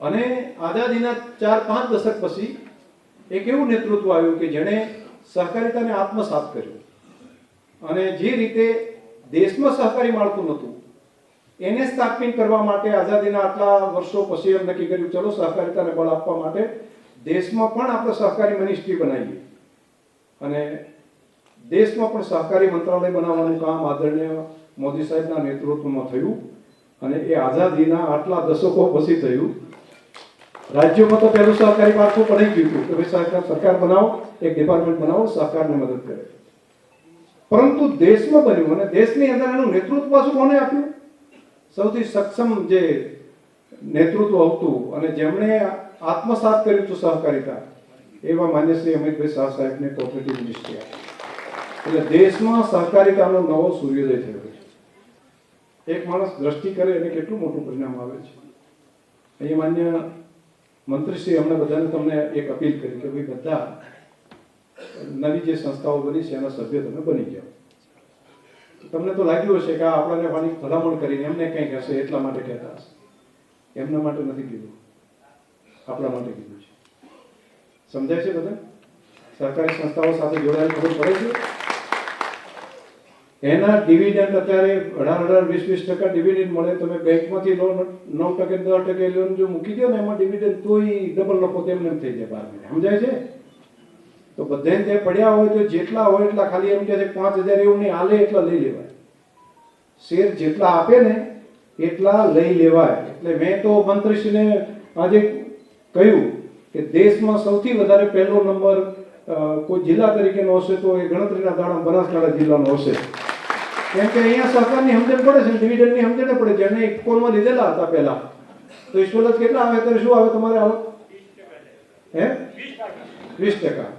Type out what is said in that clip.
અને આઝાદીના ચાર પાંચ દશક પછી એક એવું નેતૃત્વ આવ્યું કે જેણે સહકારિતાને આત્મસાત કર્યું. અને જે રીતે દેશમાં સહકારી માળખું નહોતું, એને સ્થાપિત કરવા માટે આઝાદીના આટલા વર્ષો પછી એમ નક્કી કર્યું, ચલો સહકારિતાને બળ આપવા માટે દેશમાં પણ આપણે સહકારી મિનિસ્ટ્રી બનાવીએ. અને દેશમાં પણ સહકારી મંત્રાલય બનાવવાનું કામ આદરણીય મોદી સાહેબના નેતૃત્વમાં થયું અને એ આઝાદીના આટલા દશકો પછી થયું. રાજ્યોમાં તો પહેલું સહકારી માળખું પડી ગયું હતું. કે ભાઈ સરકાર સરકાર બનાવો, એક ડિપાર્ટમેન્ટ બનાવો સહકારને મદદ કરે. પરંતુ દેશમાં બન્યું અને દેશની અંદર એનું નેતૃત્વ પાછું કોને આપ્યું? સૌથી સક્ષમ જે નેતૃત્વ હતું અને જેમણે આત્મસાત કર્યું હતું સહકારિતા, એવા માન્ય શ્રી અમિતભાઈ શાહ સાહેબને કોઓપરેટિવ મિનિસ્ટ્રી એટલે દેશમાં સહકારિતાનો નવો સૂર્યોદય થયો છે. એક માણસ દ્રષ્ટિ કરે એને કેટલું મોટું પરિણામ આવે છે. અહીંયા માન્ય મંત્રીશ્રી હમણાં બધાને તમને એક અપીલ કરી કે ભાઈ બધા નવી જે સંસ્થાઓ બની છે, એના સભ્ય તમે બની જાઓ. તમને તો લાગ્યું હશે કે આ આપણને પાણી ભલામણ કરીને એમને કંઈક હશે એટલા માટે કહેતા હશે. એમના માટે નથી કીધું. આપણા માટે કીધું છે. સમજાય છે બધા? સરકારી સંસ્થાઓ સાથે જોડાયેલ ખબર પડે છે? એના ડિવિડન્ડ અત્યારે અઢાર અઢાર, વીસ વીસ ટકા ડિવિડન્ડ મળે. તમે બેંકમાંથી લોન નવ ટકે, દસ ટકે લોન જો મૂકી દો ને, એમાં ડિવિડન્ડ તોય ડબલ નફો તેમને એમ થઈ જાય બાર મહિને. સમજાય છે? તો બધાને જે પડ્યા હોય તો જેટલા હોય એટલા ખાલી એમ કે છે પાંચ હજાર એવું નહીં હાલે એટલા લઈ લેવાય. શેર જેટલા આપે ને, એટલા લઈ લેવાય. એટલે મેં તો મંત્રીશ્રીને આજે કહ્યું કે દેશમાં સૌથી વધારે પહેલો નંબર કોઈ જિલ્લા તરીકેનો હશે તો એ ગણતરીના દાડા બનાસકાંઠા જિલ્લાનો હશે. કેમ કે અહીંયા સરકારની સમજણ પડે છે ડિવિડન્ડની સમજણ પડે છે. જેને કોલમાં લીધેલા હતા પહેલા. તો ઈશ્વરદત્ત કેટલા આવે ત્યારે શું આવે તમારે આવો? હે? વીસ ટકા.